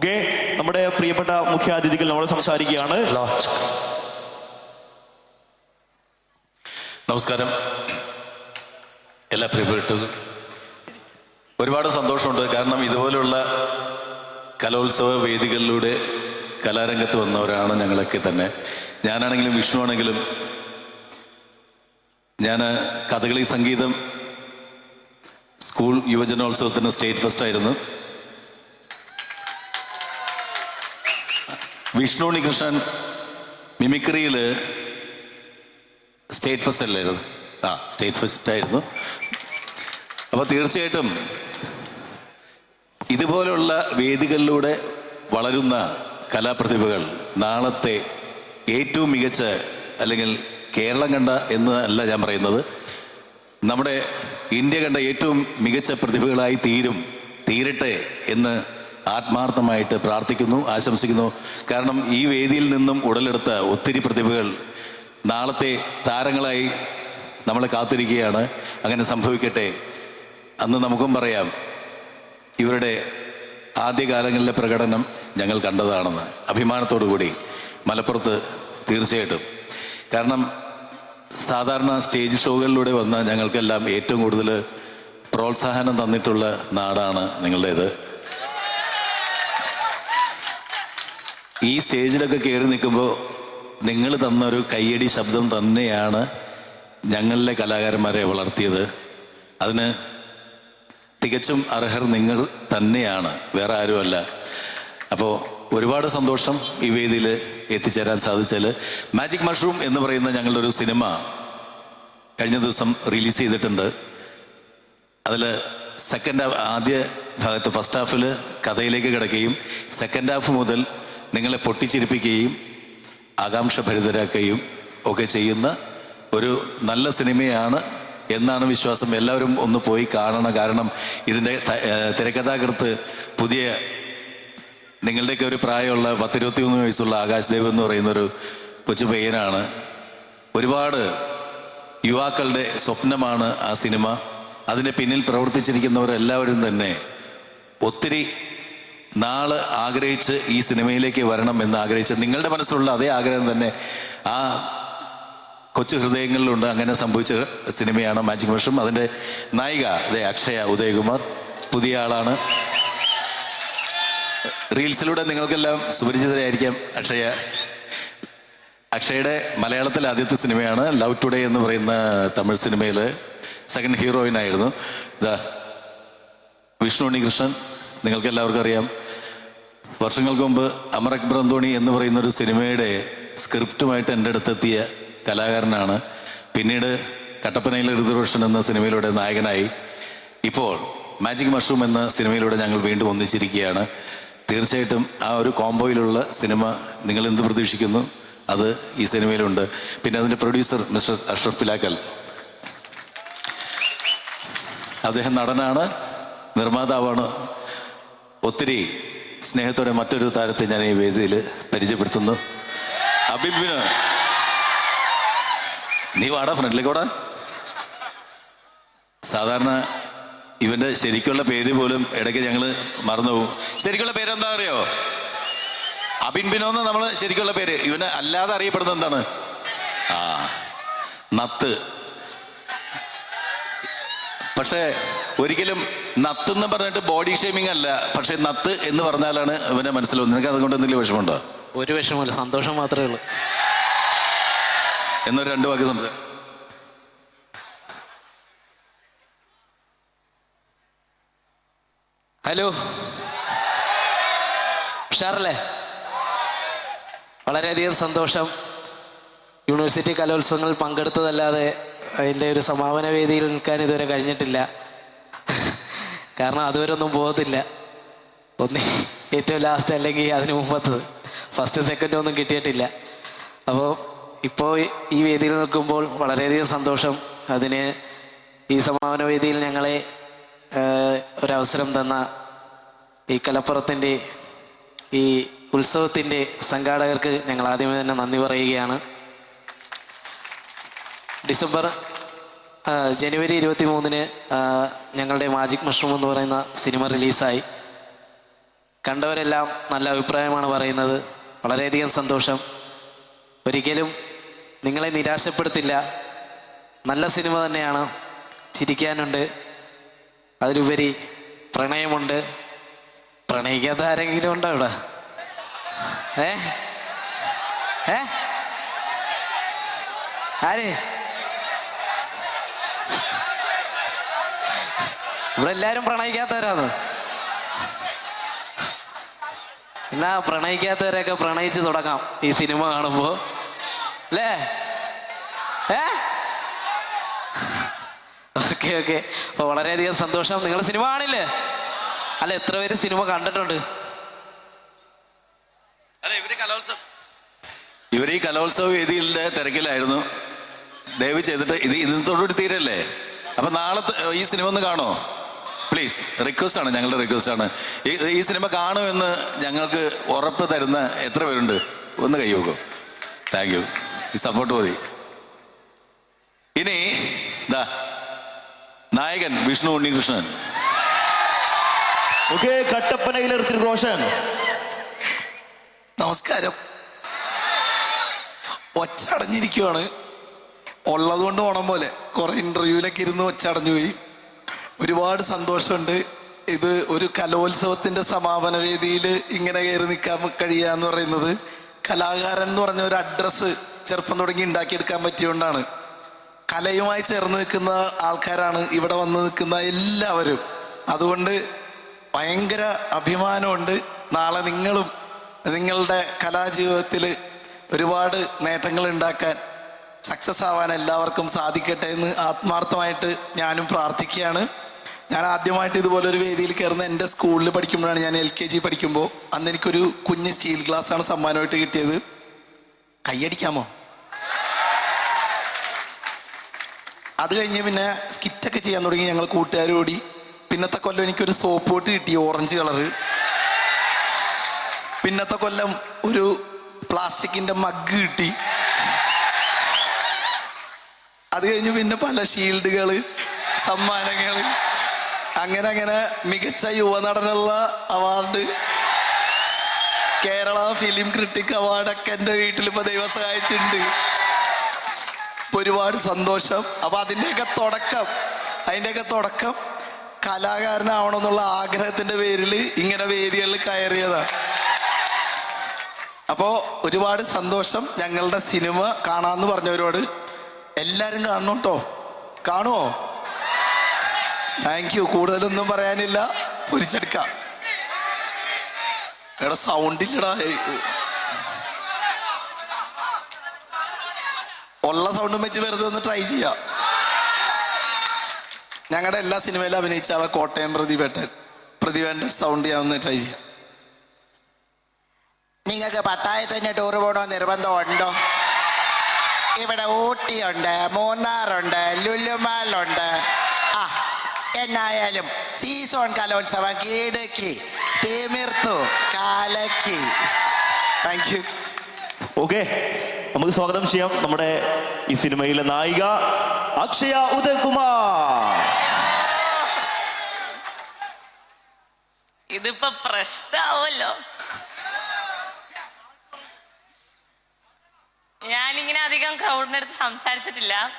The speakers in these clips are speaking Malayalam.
ഓക്കെ? നമ്മുടെ പ്രിയപ്പെട്ട മുഖ്യാതിഥികൾ നമ്മൾ സംസാരിക്കുകയാണ്. നമസ്കാരം. എല്ലാ പ്രിയപ്പെട്ടു. ഒരുപാട് സന്തോഷമുണ്ട്. കാരണം ഇതുപോലുള്ള കലോത്സവ വേദികളിലൂടെ കലാരംഗത്ത് വന്നവരാണ് ഞങ്ങളൊക്കെ തന്നെ. ഞാനാണെങ്കിലും വിഷ്ണു ആണെങ്കിലും ഞാൻ കഥകളി സംഗീതം സ്കൂൾ യുവജനോത്സവത്തിന് സ്റ്റേറ്റ് ഫസ്റ്റ് ആയിരുന്നു. വിഷ്ണു ഉണ്ണികൃഷ്ണൻ മിമിക്രിയിൽ സ്റ്റേറ്റ് ഫസ്റ്റ് അല്ലായിരുന്നു ആ സ്റ്റേറ്റ് ഫസ്റ്റ് ആയിരുന്നു. അപ്പോൾ തീർച്ചയായിട്ടും ഇതുപോലുള്ള വേദികളിലൂടെ വളരുന്ന കലാപ്രതിഭകൾ നാളത്തെ ഏറ്റവും മികച്ച അല്ലെങ്കിൽ കേരളം കണ്ട എന്ന് അല്ല ഞാൻ പറയുന്നത് നമ്മുടെ ഇന്ത്യ കണ്ട ഏറ്റവും മികച്ച പ്രതിഭകളായി തീരും തീരട്ടെ എന്ന് ആത്മാർത്ഥമായിട്ട് പ്രാർത്ഥിക്കുന്നു ആശംസിക്കുന്നു. കാരണം ഈ വേദിയിൽ നിന്നും ഉടലെടുത്ത ഒത്തിരി പ്രതിഭകൾ നാളത്തെ താരങ്ങളായി നമ്മളെ കാത്തിരിക്കുകയാണ്. അങ്ങനെ സംഭവിക്കട്ടെ. അന്ന് നമുക്കും പറയാം ഇവരുടെ ആദ്യകാലങ്ങളിലെ പ്രകടനം ഞങ്ങൾ കണ്ടതാണെന്ന്. അഭിമാനത്തോടു കൂടി മലപ്പുറത്ത് തീർച്ചയായിട്ടും. കാരണം സാധാരണ സ്റ്റേജ് ഷോകളിലൂടെ വന്ന ഞങ്ങൾക്കെല്ലാം ഏറ്റവും കൂടുതൽ പ്രോത്സാഹനം തന്നിട്ടുള്ള നാടാണ് നിങ്ങളുടേത്. ഈ സ്റ്റേജിലൊക്കെ കയറി നിൽക്കുമ്പോൾ നിങ്ങൾ തന്നൊരു കയ്യടി ശബ്ദം തന്നെയാണ് ഞങ്ങളിലെ കലാകാരന്മാരെ വളർത്തിയത്. അതിന് തികച്ചും അർഹർ നിങ്ങൾ തന്നെയാണ് വേറെ ആരുമല്ല. അപ്പോൾ ഒരുപാട് സന്തോഷം ഈ വേദിയിൽ എത്തിച്ചേരാൻ സാധിച്ചാൽ മാജിക് മഷ്റൂം എന്ന് പറയുന്ന ഞങ്ങളുടെ ഒരു സിനിമ കഴിഞ്ഞ ദിവസം റിലീസ് ചെയ്തിട്ടുണ്ട്. അതിൽ സെക്കൻഡ് ഹാഫ് ആദ്യ ഭാഗത്ത് ഫസ്റ്റ് ഹാഫിൽ കഥയിലേക്ക് കിടക്കുകയും സെക്കൻഡ് ഹാഫ് മുതൽ നിങ്ങളെ പൊട്ടിച്ചിരിപ്പിക്കുകയും ആകാംക്ഷഭരിതരാക്കുകയും ഒക്കെ ചെയ്യുന്ന ഒരു നല്ല സിനിമയാണ് എന്നാണ് വിശ്വാസം. എല്ലാവരും ഒന്ന് പോയി കാണണം. കാരണം ഇതിന്റെ തിരക്കഥാകൃത്ത് പുതിയ നിങ്ങളുടെയൊക്കെ ഒരു പ്രായമുള്ള പത്തിരുപത്തി മൂന്ന് വയസ്സുള്ള ആകാശ് ദേവ് എന്ന് പറയുന്നൊരു കൊച്ചു പയ്യനാണ്. ഒരുപാട് യുവാക്കളുടെ സ്വപ്നമാണ് ആ സിനിമ. അതിന്റെ പിന്നിൽ പ്രവർത്തിച്ചിരിക്കുന്നവരെല്ലാവരും തന്നെ ഒത്തിരി നാൾ ആഗ്രഹിച്ച് ഈ സിനിമയിലേക്ക് വരണം എന്ന് ആഗ്രഹിച്ച് നിങ്ങളുടെ മനസ്സിലുള്ള അതേ ആഗ്രഹം തന്നെ ആ കൊച്ചു ഹൃദയങ്ങളിലുണ്ട്. അങ്ങനെ സംഭവിച്ച സിനിമയാണ് മാജിക് മഷും അതിന്റെ നായിക അതെ അക്ഷയ ഉദയകുമാർ പുതിയ ആളാണ്. റീൽസിലൂടെ നിങ്ങൾക്കെല്ലാം സുപരിചിതരായിരിക്കാം അക്ഷയ. അക്ഷയുടെ മലയാളത്തിലെ ആദ്യത്തെ സിനിമയാണ് ലവ് ടുഡേ എന്ന് പറയുന്ന തമിഴ് സിനിമയിൽ സെക്കൻഡ് ഹീറോയിൻ ആയിരുന്നു. ഇതാ വിഷ്ണു ഉണ്ണികൃഷ്ണൻ നിങ്ങൾക്കെല്ലാവർക്കും അറിയാം. വർഷങ്ങൾക്ക് മുമ്പ് അമർ അക്ബർ അന്തോണി എന്ന് പറയുന്ന ഒരു സിനിമയുടെ സ്ക്രിപ്റ്റുമായിട്ട് എന്റെ അടുത്തെത്തിയ കലാകാരനാണ്. പിന്നീട് കട്ടപ്പനയിലെ ഋതുരോഷൻ എന്ന സിനിമയിലൂടെ നായകനായി. ഇപ്പോൾ മാജിക് മഷ്റൂം എന്ന സിനിമയിലൂടെ ഞങ്ങൾ വീണ്ടും ഒന്നിച്ചിരിക്കുകയാണ്. തീർച്ചയായിട്ടും ആ ഒരു കോംബോയിലുള്ള സിനിമ നിങ്ങൾ എന്ത് പ്രതീക്ഷിക്കുന്നു? അത് ഈ സിനിമയിലുണ്ട്. പിന്നെ അതിന്റെ പ്രൊഡ്യൂസർ മിസ്റ്റർ അഷ്റഫ് പിലാക്കൽ. അദ്ദേഹം നടനാണ് നിർമ്മാതാവാണ്. ഒത്തിരി സ്നേഹത്തോടെ മറ്റൊരു താരത്തെ ഞാൻ ഈ വേദിയിൽ പരിചയപ്പെടുത്തുന്നു. അഭിബിന് നീ വാടാ ഫ്രണ്ടിലേക്ക് വാടാ സാധാരണ ഇവന്റെ ശരിക്കുള്ള പേര് പോലും ഇടയ്ക്ക് ഞങ്ങൾ മറന്നുപോകും. ശരിക്കുള്ള പേര് എന്താ അറിയോ? അബിൻ ബിനോന്ന് നമ്മൾ ശരിക്കുള്ള പേര്. ഇവനെ അല്ലാതെ അറിയപ്പെടുന്നത് എന്താണ്? ആ നത്ത്. പക്ഷേ ഒരിക്കലും നത്ത് എന്ന് പറഞ്ഞിട്ട് ബോഡി ഷേമിംഗ് അല്ല പക്ഷെ നത്ത് എന്ന് പറഞ്ഞാലാണ് ഇവന്റെ മനസ്സിലാവുന്നത് നിനക്ക് അതുകൊണ്ട് എന്തെങ്കിലും വിഷമമുണ്ടോ? ഒരു വിഷമമില്ല സന്തോഷം മാത്രമേ ഉള്ളൂ. എന്നൊരു രണ്ട് വാക്ക് സംസാരം ഹലോ. ഉഷാറല്ലേ? വളരെയധികം സന്തോഷം. യൂണിവേഴ്സിറ്റി കലോത്സവങ്ങളിൽ പങ്കെടുത്തതല്ലാതെ അതിന്റെ ഒരു സമാപന വേദിയിൽ നിൽക്കാൻ ഇതുവരെ കഴിഞ്ഞിട്ടില്ല. കാരണം അതുവരെ ഒന്നും പോകത്തില്ല. ഒന്ന് ഏറ്റവും ലാസ്റ്റ് അല്ലെങ്കിൽ അതിന് മുമ്പത്തത്. ഫസ്റ്റ് സെക്കൻഡ് ഒന്നും കിട്ടിയിട്ടില്ല. അപ്പോൾ ഇപ്പോൾ ഈ വേദിയിൽ നിൽക്കുമ്പോൾ വളരെയധികം സന്തോഷം. അതിന് ഈ സമാപന വേദിയിൽ ഞങ്ങളെ ഒരവസരം തന്ന ഈ കലപ്പുറത്തിന്റെ ഈ ഉത്സവത്തിന്റെ സംഘാടകർക്ക് ഞങ്ങൾ ആദ്യമേ തന്നെ നന്ദി പറയുകയാണ്. ഡിസംബർ ജനുവരി ഇരുപത്തി മൂന്നിന് ഞങ്ങളുടെ മാജിക് മഷ്റൂം എന്ന് പറയുന്ന സിനിമ റിലീസായി. കണ്ടവരെല്ലാം നല്ല അഭിപ്രായമാണ് പറയുന്നത്. വളരെയധികം സന്തോഷം. ഒരിക്കലും നിങ്ങളെ നിരാശപ്പെടുത്തില്ല. നല്ല സിനിമ തന്നെയാണ്. ചിരിക്കാനുണ്ട്. അതിലുപരി പ്രണയമുണ്ട്. പ്രണയിക്കാത്ത ആരെങ്കിലും ഉണ്ടോ ഇവിടെ? ഏ? ഏ? ആര്? ഇവിടെ എല്ലാരും പ്രണയിക്കാത്തവരാന്ന്. എന്നാ പ്രണയിക്കാത്തവരൊക്കെ പ്രണയിച്ച് തുടങ്ങാം ഈ സിനിമ കാണുമ്പോ. അല്ലേ? ഏ? Okay okay. അപ്പൊ വളരെയധികം സന്തോഷം. നിങ്ങൾ സിനിമ കാണില്ലേ? അല്ല എത്ര പേര് സിനിമ കണ്ടിട്ടുണ്ട്? ഇവർ ഈ കലോത്സവ വേദിയിലെ തിരക്കിലായിരുന്നു. ദയവ് ചെയ്തിട്ട് ഇത് ഇന്നത്തോടുകൂടി തീരല്ലേ? അപ്പൊ നാളെ ഈ സിനിമ ഒന്ന് കാണോ പ്ലീസ് റിക്വസ്റ്റ് ആണ് ഞങ്ങളുടെ റിക്വസ്റ്റ് ആണ്. ഈ സിനിമ കാണുമെന്ന് ഞങ്ങൾക്ക് ഉറപ്പ് തരുന്ന എത്ര പേരുണ്ട്? ഒന്ന് കൈ നോക്കും താങ്ക് യു ഈ സപ്പോർട്ട് മതി. ഇനി ദാ നായകൻ വിഷ്ണു ഉണ്ണികൃഷ്ണൻ. ഓക്കെ കട്ടപ്പനയിലെ റോഷൻ. നമസ്കാരം. ഒച്ചടഞ്ഞിരിക്കുവാണ്. ഉള്ളതുകൊണ്ട് ഓണം പോലെ. കുറെ ഇന്റർവ്യൂവിലൊക്കെ ഇരുന്ന് ഒച്ചടഞ്ഞു പോയി. ഒരുപാട് സന്തോഷമുണ്ട്. ഇത് ഒരു കലോത്സവത്തിന്റെ സമാപന വേദിയിൽ ഇങ്ങനെ കയറി നിൽക്കാൻ കഴിയുക എന്ന് പറയുന്നത്. കലാകാരൻ എന്ന് പറഞ്ഞ ഒരു അഡ്രസ്സ് ചെറുപ്പം തുടങ്ങി ഉണ്ടാക്കിയെടുക്കാൻ പറ്റിയോണ്ടാണ്. കലയുമായി ചേർന്ന് നിൽക്കുന്ന ആൾക്കാരാണ് ഇവിടെ വന്ന് നിൽക്കുന്ന എല്ലാവരും. അതുകൊണ്ട് ഭയങ്കര അഭിമാനമുണ്ട്. നാളെ നിങ്ങളും നിങ്ങളുടെ കലാജീവിതത്തിൽ ഒരുപാട് നേട്ടങ്ങൾ ഉണ്ടാക്കാൻ സക്സസ് ആവാൻ എല്ലാവർക്കും സാധിക്കട്ടെ എന്ന് ആത്മാർത്ഥമായിട്ട് ഞാനും പ്രാർത്ഥിക്കുകയാണ്. ഞാൻ ആദ്യമായിട്ട് ഇതുപോലെ ഒരു വേദിയിൽ കയറുന്ന എന്റെ സ്കൂളിൽ പഠിക്കുമ്പോഴാണ് ഞാൻ എൽ കെ ജി പഠിക്കുമ്പോൾ അന്ന് എനിക്കൊരു കുഞ്ഞ് സ്റ്റീൽ ഗ്ലാസ് ആണ് സമ്മാനമായിട്ട് കിട്ടിയത്. കൈയടിക്കാമോ അത് കഴിഞ്ഞ് പിന്നെ സ്കിറ്റൊക്കെ ചെയ്യാൻ തുടങ്ങി ഞങ്ങൾ കൂട്ടുകാരോടി പിന്നത്തെ കൊല്ലം എനിക്കൊരു സോപ്പ് പോട്ട് കിട്ടി ഓറഞ്ച് കളറ് പിന്നത്തെ കൊല്ലം ഒരു പ്ലാസ്റ്റിക്കിന്റെ മഗ് കിട്ടി. അത് കഴിഞ്ഞ് പിന്നെ പല ഷീൽഡുകൾ സമ്മാനങ്ങൾ. അങ്ങനെ അങ്ങനെ മികച്ച യുവനടനുള്ള അവാർഡ്. കേരള ഫിലിം ക്രിട്ടിക് അവാർഡൊക്കെ എന്റെ വീട്ടിൽ ഇപ്പൊ ദൈവം സഹായിച്ചിട്ടുണ്ട്. ഒരുപാട് സന്തോഷം. അപ്പൊ അതിന്റെയൊക്കെ തുടക്കം അതിന്റെയൊക്കെ തുടക്കം കലാകാരനാവണമെന്നുള്ള ആഗ്രഹത്തിന്റെ പേരിൽ ഇങ്ങനെ വേദികളിൽ കയറിയതാണ്. അപ്പോൾ ഒരുപാട് സന്തോഷം ഞങ്ങളുടെ സിനിമ കാണാന്ന് പറഞ്ഞവരോട്. എല്ലാരും കാണണം കേട്ടോ കാണുമോ താങ്ക് യു കൂടുതലൊന്നും പറയാനില്ല. പൊരിച്ചെടുക്കാം എടാ സൗണ്ട് ഇല്ലടാ. ഏയ്. ഉള്ള സൗണ്ടും വെച്ച് വെറുതെ ഒന്ന് ട്രൈ ചെയ്യാം. ഞങ്ങളുടെ എല്ലാ സിനിമയിലും അഭിനയിച്ച ആളെ കോട്ടയം പ്രതിപേട്ടൻ പ്രതിഭേന്റെ സൗണ്ട് ഞാൻ ഒന്ന് ട്രൈ ചെയ്യാം. നിങ്ങൾക്ക് തന്നെ ടൂർ പോകണോ നിർബന്ധമുണ്ടോ? ഇവിടെ ഊട്ടിയുണ്ട് മൂന്നാറുണ്ട് ലുലുമാലുണ്ട് എന്നായാലും സീസൺ കലോത്സവം കീഴക്കി തിമിർത്തു കാലക്കി. താങ്ക് യു ഓക്കെ നമുക്ക് സ്വാഗതം ചെയ്യാം നമ്മുടെ ഈ സിനിമയിലെ നായിക അക്ഷയ ഉദയകുമാർ. ഇതിപ്പോ പ്രശ്നമാവല്ലോ ഞാനിങ്ങനെ അധികം ക്രൗഡിനടുത്ത് അടുത്ത് സംസാരിച്ചിട്ടില്ല.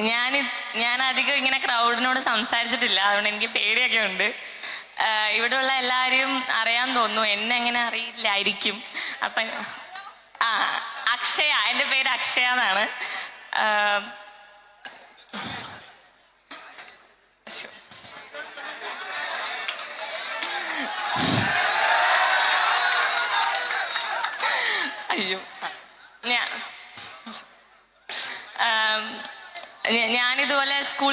ഞാൻ ഞാൻ അധികം ഇങ്ങനെ ക്രൗഡിനോട് സംസാരിച്ചിട്ടില്ല. അതുകൊണ്ട് എനിക്ക് പേടിയൊക്കെ ഉണ്ട്. ഇവിടെ ഇവിടെയുള്ള എല്ലാവരെയും അറിയാൻ തോന്നുന്നു. എന്നെ എങ്ങനെ അറിയില്ലായിരിക്കും. അപ്പം ആ അക്ഷയ. എന്റെ പേര് അക്ഷയ എന്നാണ്.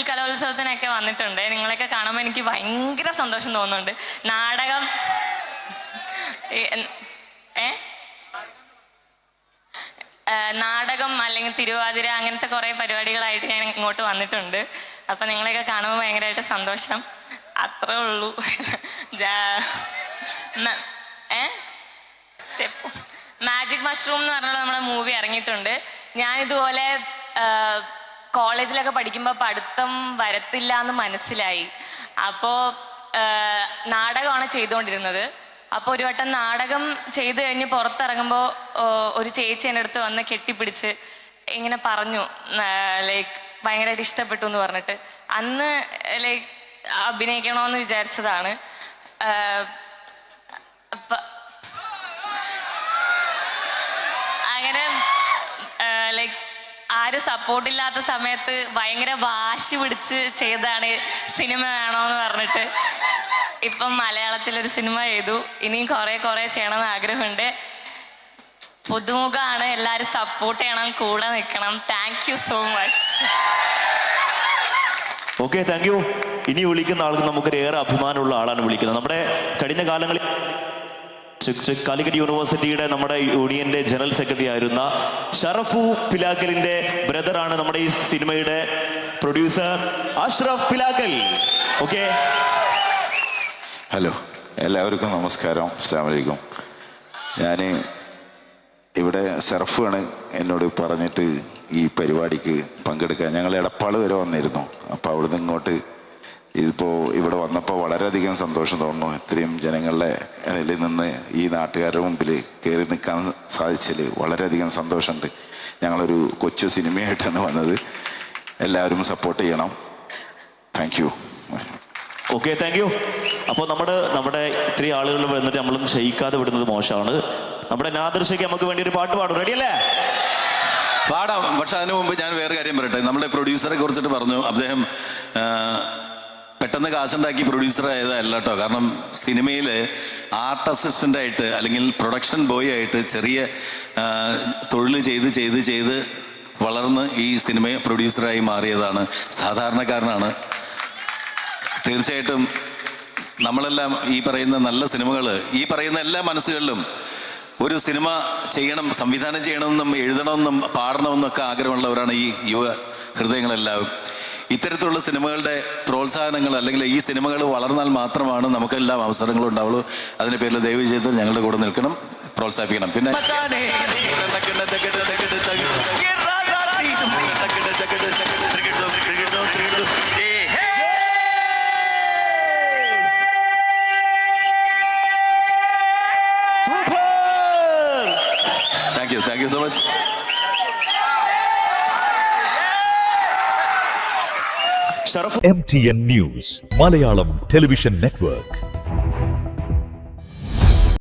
കലോത്സവത്തിനൊക്കെ വന്നിട്ടുണ്ട്. നിങ്ങളെയൊക്കെ കാണുമ്പോൾ എനിക്ക് ഭയങ്കര സന്തോഷം തോന്നുന്നുണ്ട്. നാടകം. ഏ നാടകം അല്ലെങ്കിൽ തിരുവാതിര അങ്ങനത്തെ കുറേ പരിപാടികളായിട്ട് ഞാൻ ഇങ്ങോട്ട് വന്നിട്ടുണ്ട്. അപ്പം നിങ്ങളെയൊക്കെ കാണുമ്പോൾ ഭയങ്കരമായിട്ട് സന്തോഷം. അത്രേ ഉള്ളൂ. ഏ? സ്റ്റെപ്പ്. മാജിക് മഷ്റൂം എന്ന് പറഞ്ഞുള്ള നമ്മുടെ മൂവി ഇറങ്ങിയിട്ടുണ്ട്. ഞാനിതുപോലെ കോളേജിലൊക്കെ പഠിക്കുമ്പോൾ പഠിത്തം വരത്തില്ല എന്ന് മനസ്സിലായി. അപ്പോൾ നാടകമാണ് ചെയ്തുകൊണ്ടിരുന്നത്. അപ്പോൾ ഒരു വട്ടം നാടകം ചെയ്തു കഴിഞ്ഞ് പുറത്തിറങ്ങുമ്പോൾ ഒരു ചേച്ചി എന്റെ അടുത്ത് വന്ന് കെട്ടിപ്പിടിച്ച് ഇങ്ങനെ പറഞ്ഞു ലൈക്ക് ഭയങ്കരമായിട്ട് ഇഷ്ടപ്പെട്ടു എന്ന് പറഞ്ഞിട്ട്. അന്ന് ലൈക്ക് അഭിനയിക്കണമെന്ന് വിചാരിച്ചതാണ് ആഹ് അപ്പ- അങ്ങനെ ലൈക്ക് ആരും സപ്പോർട്ടില്ലാത്ത സമയത്ത് ഭയങ്കര വാശി പിടിച്ച് ചെയ്താണ് സിനിമ വേണോന്ന് പറഞ്ഞിട്ട്. ഇപ്പം മലയാളത്തിലൊരു സിനിമ ചെയ്തു. ഇനിയും കുറേ കുറേ ചെയ്യണമെന്ന് ആഗ്രഹമുണ്ട്. പുതുമുഖമാണ് എല്ലാവരും സപ്പോർട്ട് ചെയ്യണം കൂടെ നിൽക്കണം. Thank you so much okay thank you ഇനി വിളിക്കുന്ന ആൾക്ക് നമുക്കൊരു ഏറെ അഭിമാനമുള്ള ആളാണ് വിളിക്കുന്നത്. നമ്മുടെ കഴിഞ്ഞ കാലങ്ങളിൽ കാലിക്കറ്റ് യൂണിവേഴ്സിറ്റിയുടെ നമ്മുടെ യൂണിയന്റെ ജനറൽ സെക്രട്ടറി ആയിരുന്ന ഷറഫു പിലാക്കലിന്റെ ബ്രദറാണ് നമ്മുടെ ഈ സിനിമയുടെ producer Ashraf Pilakkal. Okay? Hello എല്ലാവർക്കും നമസ്കാരം. അസ്സാം ഞാൻ ഇവിടെ ആണ് എന്നോട് പറഞ്ഞിട്ട് ഈ പരിപാടിക്ക് പങ്കെടുക്കാൻ. ഞങ്ങൾ എടപ്പാൾ വരെ വന്നിരുന്നു. അപ്പോൾ അവിടുന്ന് ഇങ്ങോട്ട് ഇതിപ്പോൾ ഇവിടെ വന്നപ്പോൾ വളരെയധികം സന്തോഷം തോന്നുന്നു. ഇത്രയും ജനങ്ങളുടെ ഇടയിൽ നിന്ന് ഈ നാട്ടുകാരുടെ മുമ്പിൽ കയറി നിൽക്കാൻ സാധിച്ചതിൽ വളരെയധികം സന്തോഷമുണ്ട്. ഞങ്ങളൊരു കൊച്ചു സിനിമയായിട്ടാണ് വന്നത്. എല്ലാവരും സപ്പോർട്ട് ചെയ്യണം. Thank you okay thank you അപ്പോൾ നമ്മുടെ നമ്മുടെ ഇത്രയും ആളുകൾ വന്നിട്ട് നമ്മളൊന്നും ക്ഷയിക്കാതെ വിടുന്നത് മോശമാണ്. നമ്മുടെ നാദർശയ്ക്ക് നമുക്ക് വേണ്ടി ഒരു പാട്ട് പാടും. റെഡിയല്ലേ പാടാം. പക്ഷെ അതിനു മുമ്പ് ഞാൻ വേറെ കാര്യം പറയട്ടെ. നമ്മുടെ പ്രൊഡ്യൂസറെ കുറിച്ചിട്ട് പറഞ്ഞു. അദ്ദേഹം പെട്ടെന്ന് കാശുണ്ടാക്കി പ്രൊഡ്യൂസർ ആയതല്ല കേട്ടോ കാരണം സിനിമയിൽ ആർട്ട് അസിസ്റ്റന്റ് ആയിട്ട് അല്ലെങ്കിൽ പ്രൊഡക്ഷൻ ബോയ് ആയിട്ട് ചെറിയ തൊഴിൽ ചെയ്ത് ചെയ്ത് ചെയ്ത് വളർന്ന് ഈ സിനിമ പ്രൊഡ്യൂസറായി മാറിയതാണ്. സാധാരണക്കാരനാണ്. തീർച്ചയായിട്ടും നമ്മളെല്ലാം ഈ പറയുന്ന നല്ല സിനിമകൾ ഈ പറയുന്ന എല്ലാ മനസ്സുകളിലും ഒരു സിനിമ ചെയ്യണം സംവിധാനം ചെയ്യണമെന്നും എഴുതണമെന്നും പാടണമെന്നൊക്കെ ആഗ്രഹമുള്ളവരാണ് ഈ യുവ ഹൃദയങ്ങളെല്ലാവരും. ഇത്തരത്തിലുള്ള സിനിമകളുടെ പ്രോത്സാഹനങ്ങൾ അല്ലെങ്കിൽ ഈ സിനിമകൾ വളർന്നാൽ മാത്രമാണ് നമുക്കെല്ലാം അവസരങ്ങളും ഉണ്ടാവുള്ളൂ അതിന്റെ പേരിൽ ദൈവ ചെയ്ത് ഞങ്ങളുടെ കൂടെ നിൽക്കണം പ്രോത്സാഹിപ്പിക്കണം പിന്നെ Sharaf MTN News, Malayalam Television Network.